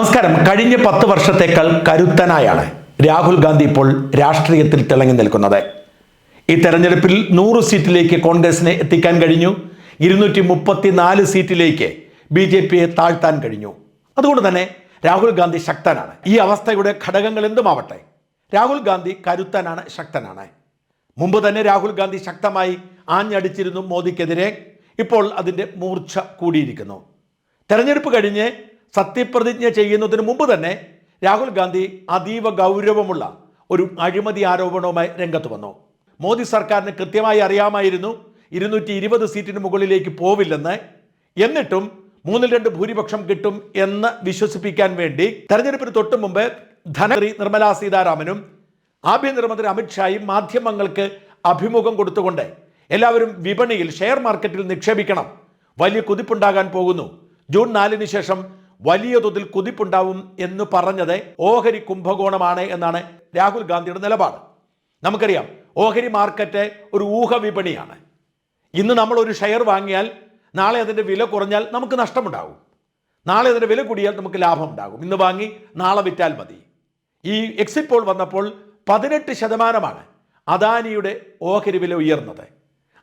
നമസ്കാരം. കഴിഞ്ഞ പത്ത് വർഷത്തേക്കാൾ കരുത്തനായാണ് രാഹുൽ ഗാന്ധി ഇപ്പോൾ രാഷ്ട്രീയത്തിൽ തിളങ്ങി നിൽക്കുന്നത്. ഈ തെരഞ്ഞെടുപ്പിൽ നൂറ് സീറ്റിലേക്ക് കോൺഗ്രസിനെ എത്തിക്കാൻ കഴിഞ്ഞു. ഇരുന്നൂറ്റി മുപ്പത്തിനാല് സീറ്റിലേക്ക് ബി ജെ പിയെ താഴ്ത്താൻ കഴിഞ്ഞു. അതുകൊണ്ട് തന്നെ രാഹുൽ ഗാന്ധി ശക്തനാണ്. ഈ അവസ്ഥയുടെ ഘടകങ്ങൾ എന്തുമാവട്ടെ? രാഹുൽ ഗാന്ധി കരുത്തനാണ് ശക്തനാണ്. മുമ്പ് തന്നെ രാഹുൽ ഗാന്ധി ശക്തമായി ആഞ്ഞടിച്ചിരുന്നു മോദിക്കെതിരെ. ഇപ്പോൾ അതിന്റെ മൂർച്ച കൂടിയിരിക്കുന്നു. തെരഞ്ഞെടുപ്പ് കഴിഞ്ഞ് സത്യപ്രതിജ്ഞ ചെയ്യുന്നതിന് മുമ്പ് തന്നെ രാഹുൽ ഗാന്ധി അതീവ ഗൗരവമുള്ള ഒരു അഴിമതി ആരോപണവുമായി രംഗത്ത് വന്നു. മോദി സർക്കാരിന് കൃത്യമായി അറിയാമായിരുന്നു ഇരുന്നൂറ്റി ഇരുപത് സീറ്റിന് മുകളിലേക്ക് പോവില്ലെന്ന്. എന്നിട്ടും മൂന്നിൽ രണ്ട് ഭൂരിപക്ഷം കിട്ടും എന്ന് വിശ്വസിപ്പിക്കാൻ വേണ്ടി തെരഞ്ഞെടുപ്പിന് തൊട്ടു മുമ്പ് ധനമന്ത്രി നിർമ്മലാ സീതാരാമനും ആഭ്യന്തരമന്ത്രി അമിത്ഷായും മാധ്യമങ്ങൾക്ക് അഭിമുഖം കൊടുത്തുകൊണ്ട് എല്ലാവരും വിപണിയിൽ ഷെയർ മാർക്കറ്റിൽ നിക്ഷേപിക്കണം. വലിയ കുതിപ്പുണ്ടാകാൻ പോകുന്നു. ജൂൺ നാലിന് ശേഷം വലിയ തോതിൽ കുതിപ്പുണ്ടാവും എന്ന് പറഞ്ഞത് ഓഹരി കുംഭകോണമാണ് എന്നാണ് രാഹുൽ ഗാന്ധിയുടെ നിലപാട്. നമുക്കറിയാം ഓഹരി മാർക്കറ്റ് ഒരു ഊഹ വിപണിയാണ്. ഇന്ന് നമ്മൾ ഒരു ഷെയർ വാങ്ങിയാൽ നാളെ അതിന്റെ വില കുറഞ്ഞാൽ നമുക്ക് നഷ്ടമുണ്ടാകും. നാളെ അതിന്റെ വില കൂടിയാൽ നമുക്ക് ലാഭം ഉണ്ടാകും ഇന്ന് വാങ്ങി നാളെ വിറ്റാൽ മതി. ഈ എക്സിറ്റ് പോൾ വന്നപ്പോൾ പതിനെട്ട് ശതമാനമാണ് അദാനിയുടെ ഓഹരി വില ഉയർന്നത്.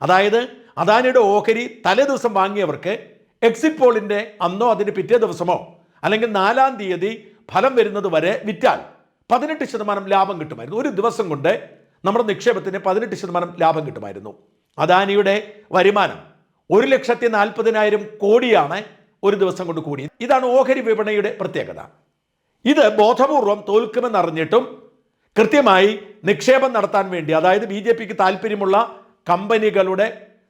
അതായത് അദാനിയുടെ ഓഹരി തലേ ദിവസം വാങ്ങിയവർക്ക് എക്സിറ്റ് പോളിന്റെ അന്നോ അതിന് പിറ്റേ ദിവസമോ അല്ലെങ്കിൽ നാലാം തീയതി ഫലം വരുന്നത് വരെ വിറ്റാൽ പതിനെട്ട് ശതമാനം ലാഭം കിട്ടുമായിരുന്നു. ഒരു ദിവസം കൊണ്ട് നമ്മുടെ നിക്ഷേപത്തിന് പതിനെട്ട് ശതമാനം ലാഭം കിട്ടുമായിരുന്നു. അദാനിയുടെ വരുമാനം ഒരു ലക്ഷത്തി നാൽപ്പതിനായിരം കോടിയാണ് ഒരു ദിവസം കൊണ്ട് കൂടി ഇതാണ് ഓഹരി വിപണിയുടെ പ്രത്യേകത. ഇത് ബോധപൂർവം തോൽക്കുമെന്നറിഞ്ഞിട്ടും കൃത്യമായി നിക്ഷേപം നടത്താൻ വേണ്ടി അതായത് ബി ജെ പിക്ക് താല്പര്യമുള്ള കമ്പനികളുടെ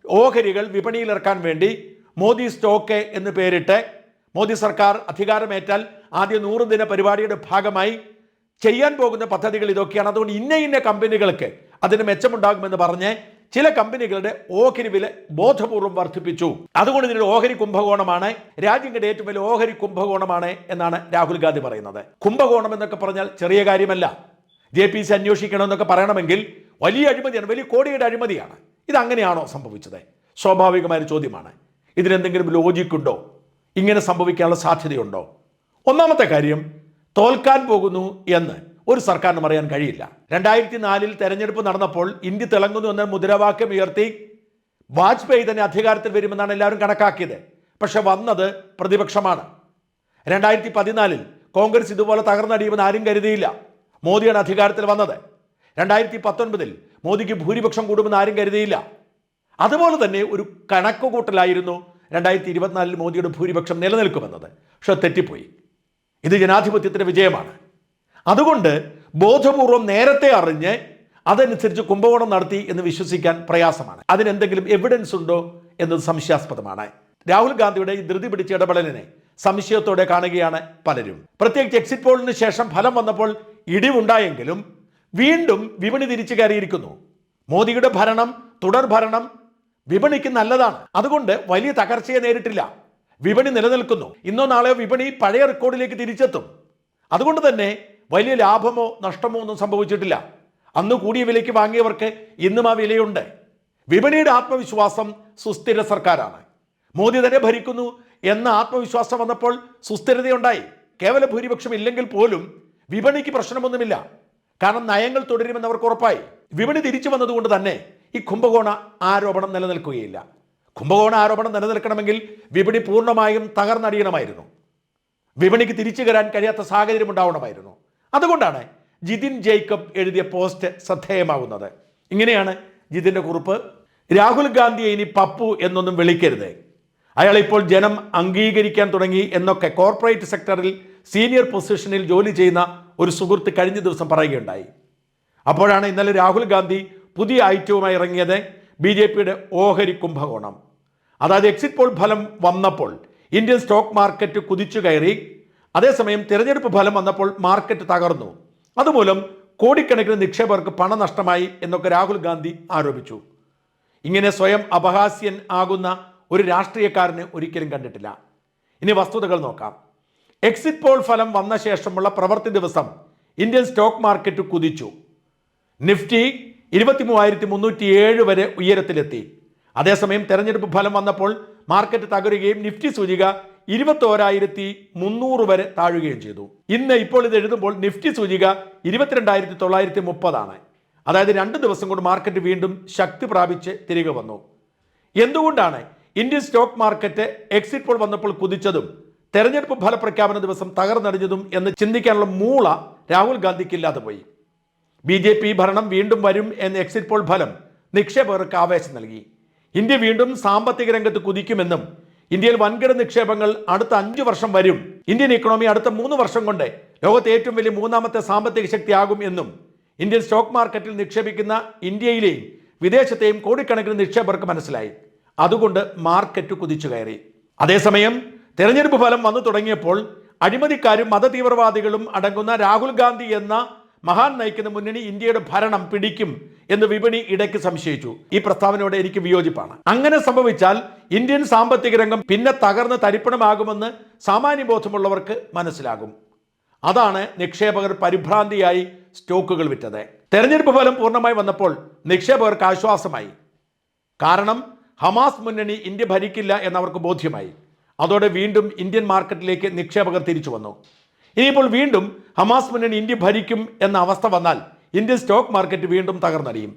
ഓഹരികൾ വിപണിയിലിറക്കാൻ വേണ്ടി മോദി സ്റ്റോക്ക് എന്ന് പേരിട്ട് മോദി സർക്കാർ അധികാരമേറ്റാൽ ആദ്യ നൂറ് ദിന പരിപാടിയുടെ ഭാഗമായി ചെയ്യാൻ പോകുന്ന പദ്ധതികൾ ഇതൊക്കെയാണ്. അതുകൊണ്ട് ഇന്ന ഇന്ന കമ്പനികൾക്ക് അതിന് മെച്ചമുണ്ടാകുമെന്ന് പറഞ്ഞ് ചില കമ്പനികളുടെ ഓഹരി വില ബോധപൂർവം വർദ്ധിപ്പിച്ചു. അതുകൊണ്ട് ഇതിന്റെ ഓഹരി കുംഭകോണമാണ്. രാജ്യം കണ്ട ഏറ്റവും വലിയ ഓഹരി കുംഭകോണമാണ് എന്നാണ് രാഹുൽ ഗാന്ധി പറയുന്നത്. കുംഭകോണം എന്നൊക്കെ പറഞ്ഞാൽ ചെറിയ കാര്യമല്ല. ജെ പി സി അന്വേഷിക്കണമെന്നൊക്കെ പറയണമെങ്കിൽ വലിയ അഴിമതിയാണ് വലിയ കോടിയുടെ അഴിമതിയാണ്. ഇത് അങ്ങനെയാണോ സംഭവിച്ചത്? സ്വാഭാവികമായ ചോദ്യമാണ്. ഇതിനെന്തെങ്കിലും ലോജിക് ഉണ്ടോ? ഇങ്ങനെ സംഭവിക്കാനുള്ള സാധ്യതയുണ്ടോ? ഒന്നാമത്തെ കാര്യം തോൽക്കാൻ പോകുന്നു എന്ന് ഒരു സർക്കാരിനും അറിയാൻ കഴിയില്ല. രണ്ടായിരത്തി നാലിൽ തെരഞ്ഞെടുപ്പ് നടന്നപ്പോൾ ഇന്ത്യ തിളങ്ങുന്നു എന്ന മുദ്രാവാക്യം ഉയർത്തി വാജ്പേയി തന്നെ അധികാരത്തിൽ വരുമെന്നാണ് എല്ലാവരും കണക്കാക്കിയത്. പക്ഷെ വന്നത് പ്രതിപക്ഷമാണ്. രണ്ടായിരത്തി പതിനാലിൽ കോൺഗ്രസ് ഇതുപോലെ തകർന്നടിയുമെന്ന് ആരും കരുതിയില്ല. മോദിയാണ് അധികാരത്തിൽ വന്നത്. രണ്ടായിരത്തി പത്തൊൻപതിൽ മോദിക്ക് ഭൂരിപക്ഷം കൂടുമെന്ന് ആരും കരുതിയില്ല. അതുപോലെ തന്നെ ഒരു കണക്കുകൂട്ടലായിരുന്നു രണ്ടായിരത്തി ഇരുപത്തിനാലിൽ മോദിയുടെ ഭൂരിപക്ഷം നിലനിൽക്കുമെന്നത്. പക്ഷെ തെറ്റിപ്പോയി. ഇത് ജനാധിപത്യത്തിന്റെ വിജയമാണ്. അതുകൊണ്ട് ബോധപൂർവം നേരത്തെ അറിഞ്ഞ് അതനുസരിച്ച് കുംഭകോണം നടത്തി എന്ന് വിശ്വസിക്കാൻ പ്രയാസമാണ്. അതിനെന്തെങ്കിലും എവിഡൻസ് ഉണ്ടോ എന്നത് സംശയാസ്പദമാണ്. രാഹുൽ ഗാന്ധിയുടെ ഈ ധൃതി പിടിച്ച ഇടപെടലിനെ സംശയത്തോടെ കാണുകയാണ് പലരും. പ്രത്യേകിച്ച് എക്സിറ്റ് പോളിന് ശേഷം ഫലം വന്നപ്പോൾ ഇടിവുണ്ടായെങ്കിലും വീണ്ടും വിപണി തിരിച്ചു കയറിയിരിക്കുന്നു. മോദിയുടെ ഭരണം തുടർ ഭരണം വിപണിക്ക് നല്ലതാണ്. അതുകൊണ്ട് വലിയ തകർച്ചയെ നേരിട്ടില്ല. വിപണി നിലനിൽക്കുന്നു. ഇന്നോ നാളെയോ വിപണി പഴയ റെക്കോർഡിലേക്ക് തിരിച്ചെത്തും. അതുകൊണ്ട് തന്നെ വലിയ ലാഭമോ നഷ്ടമോ ഒന്നും സംഭവിച്ചിട്ടില്ല. അന്ന് കൂടിയ വിലയ്ക്ക് വാങ്ങിയവർക്ക് ഇന്നും ആ വിലയുണ്ട്. വിപണിയുടെ ആത്മവിശ്വാസം സുസ്ഥിര സർക്കാരാണ്. മോദി തന്നെ ഭരിക്കുന്നു എന്ന ആത്മവിശ്വാസം വന്നപ്പോൾ സുസ്ഥിരതയുണ്ടായി. കേവല ഭൂരിപക്ഷം ഇല്ലെങ്കിൽ പോലും വിപണിക്ക് പ്രശ്നമൊന്നുമില്ല. കാരണം നയങ്ങൾ തുടരുമെന്ന് അവർക്ക് ഉറപ്പായി. വിപണി തിരിച്ചു വന്നതുകൊണ്ട് തന്നെ ഈ കുംഭകോണ ആരോപണം നിലനിൽക്കുകയില്ല. കുംഭകോണ ആരോപണം നിലനിൽക്കണമെങ്കിൽ വിപണി പൂർണമായും തകർന്നടിയണമായിരുന്നു. വിപണിക്ക് തിരിച്ചു കയറാൻ കഴിയാത്ത സാഹചര്യം ഉണ്ടാവണമായിരുന്നു. അതുകൊണ്ടാണ് ജിതിൻ ജേക്കബ് എഴുതിയ പോസ്റ്റ് ശ്രദ്ധേയമാകുന്നത് ഇങ്ങനെയാണ് ജിതിന്റെ കുറിപ്പ്. രാഹുൽ ഗാന്ധിയെ ഇനി പപ്പു എന്നൊന്നും വിളിക്കരുത്. അയാൾ ഇപ്പോൾ ജനം അംഗീകരിക്കാൻ തുടങ്ങി എന്നൊക്കെ കോർപ്പറേറ്റ് സെക്ടറിൽ സീനിയർ പൊസിഷനിൽ ജോലി ചെയ്യുന്ന ഒരു സുഹൃത്ത് കഴിഞ്ഞ ദിവസം പറയുകയുണ്ടായി. അപ്പോഴാണ് ഇന്നലെ രാഹുൽ ഗാന്ധി പുതിയ ഐറ്റവുമായി ഇറങ്ങിയത് ബി ജെ പിയുടെ ഓഹരി കുംഭകോണം. അതായത് എക്സിറ്റ് പോൾ ഫലം വന്നപ്പോൾ ഇന്ത്യൻ സ്റ്റോക്ക് മാർക്കറ്റ് കുതിച്ചു കയറി. അതേസമയം തിരഞ്ഞെടുപ്പ് ഫലം വന്നപ്പോൾ മാർക്കറ്റ് തകർന്നു. അതുമൂലം കോടിക്കണക്കിന് നിക്ഷേപകർക്ക് പണം നഷ്ടമായി എന്നൊക്കെ രാഹുൽ ഗാന്ധി ആരോപിച്ചു. ഇങ്ങനെ സ്വയം അപഹാസ്യൻ ആകുന്ന ഒരു രാഷ്ട്രീയക്കാരനെ ഒരിക്കലും കണ്ടിട്ടില്ല. ഇനി വസ്തുതകൾ നോക്കാം. എക്സിറ്റ് പോൾ ഫലം വന്ന ശേഷമുള്ള പ്രവൃത്തി ദിവസം ഇന്ത്യൻ സ്റ്റോക്ക് മാർക്കറ്റ് കുതിച്ചു. നിഫ്റ്റി ഇരുപത്തി മൂവായിരത്തി മുന്നൂറ്റി ഏഴ് വരെ ഉയരത്തിലെത്തി. അതേസമയം തെരഞ്ഞെടുപ്പ് ഫലം വന്നപ്പോൾ മാർക്കറ്റ് തകരുകയും നിഫ്റ്റി സൂചിക ഇരുപത്തോരായിരത്തി മുന്നൂറ് വരെ താഴുകയും ചെയ്തു. ഇന്ന് ഇപ്പോൾ ഇത് എഴുതുമ്പോൾ നിഫ്റ്റി സൂചിക ഇരുപത്തിരണ്ടായിരത്തി തൊള്ളായിരത്തി മുപ്പതാണ് അതായത് രണ്ട് ദിവസം കൊണ്ട് മാർക്കറ്റ് വീണ്ടും ശക്തി പ്രാപിച്ച് തിരികെ വന്നു. എന്തുകൊണ്ടാണ് Indian stock market exit poll വന്നപ്പോൾ കുതിച്ചതും തെരഞ്ഞെടുപ്പ് ഫലപ്രഖ്യാപന ദിവസം തകർന്നടിഞ്ഞതും എന്ന് ചിന്തിക്കാനുള്ള മൂള രാഹുൽ ഗാന്ധിക്ക് ഇല്ലാതെ പോയി. ബി ജെ പി ഭരണം വീണ്ടും വരും എന്ന എക്സിറ്റ് പോൾ ഫലം നിക്ഷേപകർക്ക് ആവേശം നൽകി. ഇന്ത്യ വീണ്ടും സാമ്പത്തിക രംഗത്ത് കുതിക്കുമെന്നും ഇന്ത്യയിൽ വൻകിട നിക്ഷേപങ്ങൾ അടുത്ത അഞ്ചു വർഷം വരും ഇന്ത്യൻ ഇക്കണോമി അടുത്ത മൂന്ന് വർഷം കൊണ്ട് ലോകത്തെ ഏറ്റവും വലിയ മൂന്നാമത്തെ സാമ്പത്തിക ശക്തിയാകും എന്നും ഇന്ത്യൻ സ്റ്റോക്ക് മാർക്കറ്റിൽ നിക്ഷേപിക്കുന്ന ഇന്ത്യയിലെയും വിദേശത്തെയും കോടിക്കണക്കിന് നിക്ഷേപകർക്ക് മനസ്സിലായി. അതുകൊണ്ട് മാർക്കറ്റ് കുതിച്ചു കയറി. അതേസമയം തെരഞ്ഞെടുപ്പ് ഫലം വന്നു തുടങ്ങിയപ്പോൾ അഴിമതിക്കാരും മതതീവ്രവാദികളും അടങ്ങുന്ന രാഹുൽ ഗാന്ധി എന്ന മഹാൻ നയിക്കുന്ന മുന്നണി ഇന്ത്യയുടെ ഭരണം പിടിക്കും എന്ന് വിപണി ഇടയ്ക്ക് സംശയിച്ചു. ഈ പ്രസ്താവനയോട് എനിക്ക് വിയോജിപ്പാണ്. അങ്ങനെ സംഭവിച്ചാൽ ഇന്ത്യൻ സാമ്പത്തിക രംഗം പിന്നെ തകർന്ന് തരിപ്പണമാകുമെന്ന് സാമാന്യബോധമുള്ളവർക്ക് മനസ്സിലാകും. അതാണ് നിക്ഷേപകർ പരിഭ്രാന്തിയായി സ്റ്റോക്കുകൾ വിറ്റത്. തെരഞ്ഞെടുപ്പ് ഫലം പൂർണമായി വന്നപ്പോൾ നിക്ഷേപകർക്ക് ആശ്വാസമായി. കാരണം ഹമാസ് മുന്നണി ഇന്ത്യ ഭരിക്കില്ല എന്നവർക്ക് ബോധ്യമായി. അതോടെ വീണ്ടും ഇന്ത്യൻ മാർക്കറ്റിലേക്ക് നിക്ഷേപകർ തിരിച്ചു വന്നു. ഇനിയിപ്പോൾ വീണ്ടും ഹമാസ് മുന്നണി ഇന്ത്യ ഭരിക്കും എന്ന അവസ്ഥ വന്നാൽ ഇന്ത്യൻ സ്റ്റോക്ക് മാർക്കറ്റ് വീണ്ടും തകർന്നടിയും.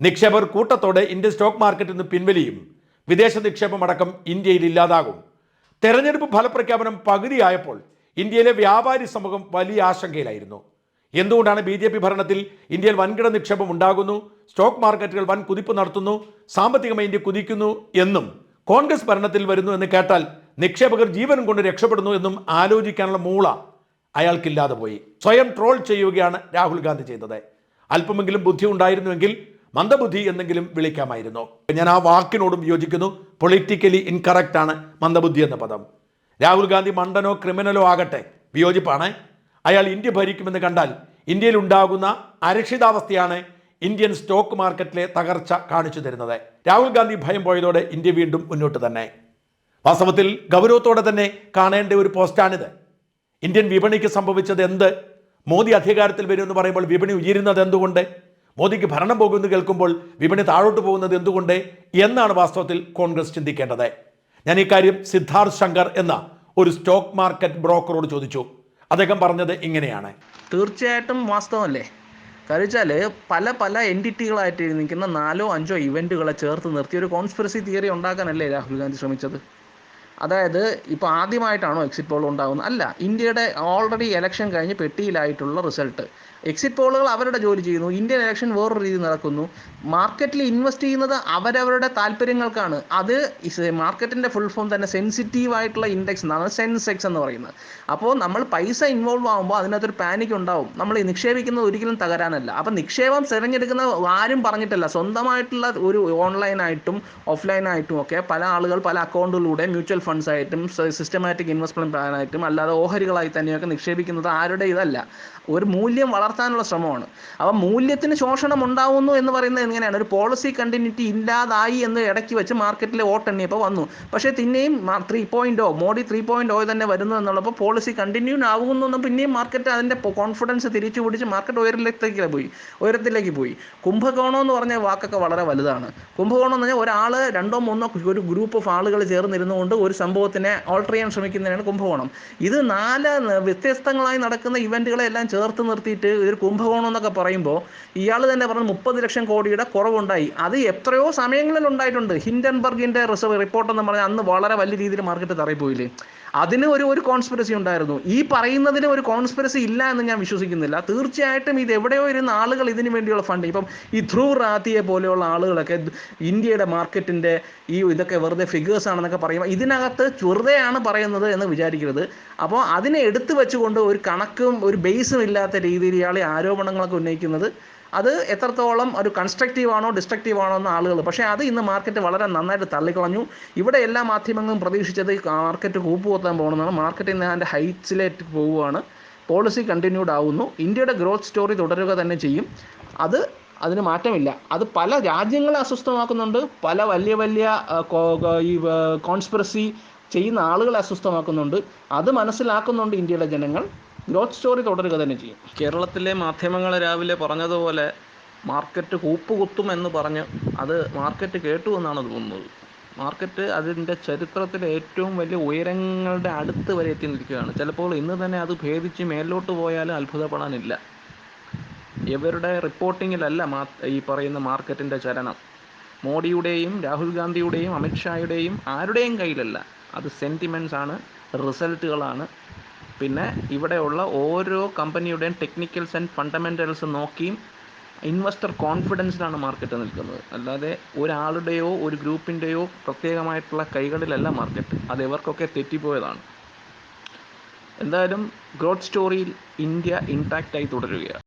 നിക്ഷേപർ കൂട്ടത്തോടെ ഇന്ത്യൻ സ്റ്റോക്ക് മാർക്കറ്റിൽ നിന്ന് പിൻവലിയും. വിദേശ നിക്ഷേപം അടക്കം ഇന്ത്യയിൽ ഇല്ലാതാകും. തെരഞ്ഞെടുപ്പ് ഫലപ്രഖ്യാപനം പകുതിയായപ്പോൾ ഇന്ത്യയിലെ വ്യാപാരി സമൂഹം വലിയ ആശങ്കയിലായിരുന്നു. എന്തുകൊണ്ടാണ് ബി ജെ പി ഭരണത്തിൽ ഇന്ത്യയിൽ വൻകിട നിക്ഷേപം ഉണ്ടാകുന്നു സ്റ്റോക്ക് മാർക്കറ്റുകൾ വൻ കുതിപ്പ് നടത്തുന്നു സാമ്പത്തികമായി ഇന്ത്യ കുതിക്കുന്നു എന്നും കോൺഗ്രസ് ഭരണത്തിൽ വരുന്നു എന്ന് കേട്ടാൽ നിക്ഷേപകർ ജീവനും കൊണ്ട് രക്ഷപ്പെടുന്നു എന്നും ആലോചിക്കാനുള്ള മൂള അയാൾക്കില്ലാതെ പോയി. സ്വയം ട്രോൾ ചെയ്യുകയാണ് രാഹുൽ ഗാന്ധി ചെയ്തത്. അല്പമെങ്കിലും ബുദ്ധി ഉണ്ടായിരുന്നുവെങ്കിൽ മന്ദബുദ്ധി എന്നെങ്കിലും വിളിക്കാമായിരുന്നു. ഞാൻ ആ വാക്കിനോടും യോജിക്കുന്നു. പൊളിറ്റിക്കലി ഇൻകറക്റ്റ് ആണ് മന്ദബുദ്ധി എന്ന പദം. രാഹുൽ ഗാന്ധി മണ്ടനോ ക്രിമിനലോ ആകട്ടെ വിയോജിപ്പാണ്. അയാൾ ഇന്ത്യ ഭരിക്കുമെന്ന് കണ്ടാൽ ഇന്ത്യയിൽ ഉണ്ടാകുന്ന അരക്ഷിതാവസ്ഥയാണ് ഇന്ത്യൻ സ്റ്റോക്ക് മാർക്കറ്റിലെ തകർച്ച കാണിച്ചു തരുന്നത്. രാഹുൽ ഗാന്ധി ഭയം പോയതോടെ ഇന്ത്യ വീണ്ടും മുന്നോട്ട് തന്നെ. വാസ്തവത്തിൽ ഗൗരവത്തോടെ തന്നെ കാണേണ്ട ഒരു പോസ്റ്റാണിത്. ഇന്ത്യൻ വിപണിക്ക് സംഭവിച്ചത് എന്ത്? മോദി അധികാരത്തിൽ വരുമെന്ന് പറയുമ്പോൾ വിപണി ഉയരുന്നത് എന്തുകൊണ്ട്? മോദിക്ക് ഭരണം പോകുമെന്ന് കേൾക്കുമ്പോൾ വിപണി താഴോട്ട് പോകുന്നത് എന്തുകൊണ്ട്? എന്നാണ് വാസ്തവത്തിൽ കോൺഗ്രസ് ചിന്തിക്കേണ്ടത്. ഞാൻ ഇക്കാര്യം സിദ്ധാർത്ഥ് ശങ്കർ എന്ന ഒരു സ്റ്റോക്ക് മാർക്കറ്റ് ബ്രോക്കറോട് ചോദിച്ചു. അദ്ദേഹം പറഞ്ഞത് ഇങ്ങനെയാണ്. തീർച്ചയായിട്ടും വാസ്തവമല്ലേ? വെച്ചാൽ പല പല എന്റിറ്റികളായിട്ട് നിൽക്കുന്ന നാലോ അഞ്ചോ ഇവന്റുകളെ ചേർത്ത് നിർത്തി ഒരു കോൺസ്പിറസി തിയറി ഉണ്ടാക്കാനല്ലേ രാഹുൽ ഗാന്ധി ശ്രമിച്ചത്? അതായത് ഇപ്പോൾ ആദ്യമായിട്ടാണോ എക്സിറ്റ് പോൾ ഉണ്ടാകുന്നത് അല്ല ഇന്ത്യയുടെ ഓൾറെഡി ഇലക്ഷൻ കഴിഞ്ഞ് പെട്ടിയിലായിട്ടുള്ള റിസൾട്ട് എക്സിറ്റ് പോളുകൾ അവരുടെ ജോലി ചെയ്യുന്നു. ഇന്ത്യൻ ഇലക്ഷൻ വേറൊരു രീതി നടക്കുന്നു. മാർക്കറ്റിൽ ഇൻവെസ്റ്റ് ചെയ്യുന്നത് അവരവരുടെ താല്പര്യങ്ങൾക്കാണ്. അത് മാർക്കറ്റിന്റെ ഫുൾ ഫോം തന്നെ സെൻസിറ്റീവ് ആയിട്ടുള്ള ഇൻഡെക്സ് എന്നാണ് സെൻസെക്സ് എന്ന് പറയുന്നത്. അപ്പോൾ നമ്മൾ പൈസ ഇൻവോൾവ് ആകുമ്പോൾ അതിനകത്തൊരു പാനിക് ഉണ്ടാവും. നമ്മൾ നിക്ഷേപിക്കുന്നത് ഒരിക്കലും തകരാനല്ല. അപ്പം നിക്ഷേപം തിരഞ്ഞെടുക്കുന്ന ആരും പറഞ്ഞിട്ടല്ല. സ്വന്തമായിട്ടുള്ള ഒരു ഓൺലൈനായിട്ടും ഓഫ്ലൈനായിട്ടും ഒക്കെ പല ആളുകൾ പല അക്കൗണ്ടുകളിലൂടെ മ്യൂച്വൽ ഫണ്ട്സ് ആയിട്ടും സിസ്റ്റമാറ്റിക് ഇൻവെസ്റ്റ്മെന്റ് പ്ലാനായിട്ടും അല്ലാതെ ഓഹരികളായി തന്നെയൊക്കെ നിക്ഷേപിക്കുന്നത് ആരുടെ ഇതല്ല. ഒരു മൂല്യം വളർത്താനുള്ള ശ്രമമാണ്. അപ്പം മൂല്യത്തിന് ശോഷണം ഉണ്ടാവുന്നു എന്ന് പറയുന്നത് എങ്ങനെയാണ്? ഒരു പോളിസി കണ്ടിന്യൂറ്റി ഇല്ലാതായി എന്ന് ഇടയ്ക്ക് വെച്ച് മാർക്കറ്റിൽ വോട്ടെണ്ണിയപ്പോൾ വന്നു. പക്ഷേ പിന്നെയും three point O Modi three point O തന്നെ വരുന്നു എന്നുള്ളപ്പോൾ പോളിസി കണ്ടിന്യൂ ആകുന്നു പിന്നെയും മാർക്കറ്റ് അതിന്റെ കോൺഫിഡൻസ് തിരിച്ചു പിടിച്ച് മാർക്കറ്റ് ഉയരത്തിലേക്ക് പോയി. ഉയരത്തിലേക്ക് പോയി. കുംഭകോണം എന്ന് പറഞ്ഞ വാക്കൊക്കെ വളരെ വലുതാണ്. കുംഭകോണം എന്ന് പറഞ്ഞാൽ ഒരാൾ രണ്ടോ മൂന്നോ ഒരു ഗ്രൂപ്പ് ഓഫ് ആളുകൾ ചേർന്നിരുന്നുകൊണ്ട് ഒരു സംഭവത്തിനെ ഓൾട്ടർ ചെയ്യാൻ ശ്രമിക്കുന്നതിനാണ് കുംഭകോണം. ഇത് നാല് വ്യത്യസ്തങ്ങളായി നടക്കുന്ന ഇവന്റുകളെല്ലാം ചേർത്ത് നിർത്തിയിട്ട് ഒരു കുംഭകോണം എന്നൊക്കെ പറയുമ്പോൾ ഇയാൾ തന്നെ പറഞ്ഞു മുപ്പത് ലക്ഷം കോടിയുടെ കുറവുണ്ടായി. അത് എത്രയോ സമയങ്ങളിൽ ഉണ്ടായിട്ടുണ്ട്. ഹിൻഡൻബർഗിന്റെ റിസർവ് റിപ്പോർട്ട് എന്ന് പറഞ്ഞാൽ അന്ന് വളരെ വലിയ രീതിയിൽ മാർക്കറ്റ് തറയിപ്പോയില്ലേ അതിന് ഒരു ഒരു കോൺസ്പിറസി ഉണ്ടായിരുന്നു. ഈ പറയുന്നതിന് ഒരു കോൺസ്പിറസി ഇല്ല എന്ന് ഞാൻ വിശ്വസിക്കുന്നില്ല. തീർച്ചയായിട്ടും ഇത് എവിടെയോ ഇരുന്ന ആളുകൾ ഇതിനു വേണ്ടിയുള്ള ഫണ്ട് ഇപ്പം ഈ ധ്രുവ് റാത്തിയെ പോലെയുള്ള ആളുകളൊക്കെ ഇന്ത്യയുടെ മാർക്കറ്റിന്റെ ഈ ഇതൊക്കെ വെറുതെ ഫിഗേഴ്സ് ആണെന്നൊക്കെ പറയുമ്പോൾ ഇതിനകത്ത് വെറുതെയാണ് പറയുന്നത് എന്ന് വിചാരിക്കരുത്. അപ്പോൾ അതിനെ എടുത്തു വെച്ചുകൊണ്ട് ഒരു കണക്കും ഒരു ബേസും ഇല്ലാത്ത രീതിയിൽ ഇയാളെ ആരോപണങ്ങളൊക്കെ ഉന്നയിക്കുന്നത് അത് എത്രത്തോളം ഒരു കൺസ്ട്രക്റ്റീവ് ആണോ ഡിസ്ട്രക്റ്റീവ് ആണോ എന്ന ആളുകൾ പക്ഷേ അത് ഇന്ന് മാർക്കറ്റ് വളരെ നന്നായിട്ട് തള്ളിക്കളഞ്ഞു. ഇവിടെ എല്ലാ മാധ്യമങ്ങളും പ്രതീക്ഷിച്ചത് മാർക്കറ്റ് കൂപ്പുകൊത്താൻ പോകണമെന്നാണ്. മാർക്കറ്റ് ഇന്ന് അതിന്റെ ഹൈറ്റ്സിലേക്ക് പോവുകയാണ്. പോളിസി കണ്ടിന്യൂഡ് ആവുന്നു. ഇന്ത്യയുടെ ഗ്രോത്ത് സ്റ്റോറി തുടരുക തന്നെ ചെയ്യും. അത് അതിന് മാറ്റമില്ല. അത് പല രാജ്യങ്ങളെ അസ്വസ്ഥമാക്കുന്നുണ്ട്. പല വലിയ വലിയ ഈ കോൺസ്പിറസി ചെയ്യുന്ന ആളുകളെ അസ്വസ്ഥമാക്കുന്നുണ്ട്. അത് മനസ്സിലാക്കുന്നുണ്ട് ഇന്ത്യയിലെ ജനങ്ങൾ. ഗ്രോത്ത് സ്റ്റോറി തുടരുക തന്നെ ചെയ്യും. കേരളത്തിലെ മാധ്യമങ്ങൾ രാവിലെ പറഞ്ഞതുപോലെ മാർക്കറ്റ് കൂപ്പുകുത്തും എന്ന് പറഞ്ഞ് അത് മാർക്കറ്റ് കേട്ടു എന്നാണ് തോന്നുന്നത്. മാർക്കറ്റ് അതിന്റെ ചരിത്രത്തിലെ ഏറ്റവും വലിയ ഉയരങ്ങളുടെ അടുത്ത് വരെ എത്തി നിൽക്കുകയാണ്. ചിലപ്പോൾ ഇന്ന് തന്നെ അത് ഭേദിച്ച് മേലോട്ട് പോയാലും അത്ഭുതപ്പെടാനില്ല. ഇവരുടെ റിപ്പോർട്ടിങ്ങിലല്ല മാ ഈ പറയുന്ന മാർക്കറ്റിന്റെ ചലനം. മോഡിയുടെയും രാഹുൽ ഗാന്ധിയുടെയും അമിത്ഷായുടെയും ആരുടെയും കയ്യിലല്ല. അത് സെന്റിമെന്റ്സ് ആണ് റിസൾട്ടുകളാണ് പിന്നെ ഇവിടെയുള്ള ഓരോ കമ്പനിയുടെയും ടെക്നിക്കൽസ് ആൻഡ് ഫണ്ടമെന്റൽസ് നോക്കിയും ഇൻവെസ്റ്റർ കോൺഫിഡൻസിലാണ് മാർക്കറ്റ് നിൽക്കുന്നത്. അല്ലാതെ ഒരാളുടെയോ ഒരു ഗ്രൂപ്പിന്റെയോ പ്രത്യേകമായിട്ടുള്ള കൈകളിലല്ല മാർക്കറ്റ് അത് ഇവർക്കൊക്കെ തെറ്റിപ്പോയതാണ്. എന്തായാലും ഗ്രോത്ത് സ്റ്റോറിയിൽ ഇന്ത്യ ഇൻടാക്റ്റായി തുടരുകയാണ്.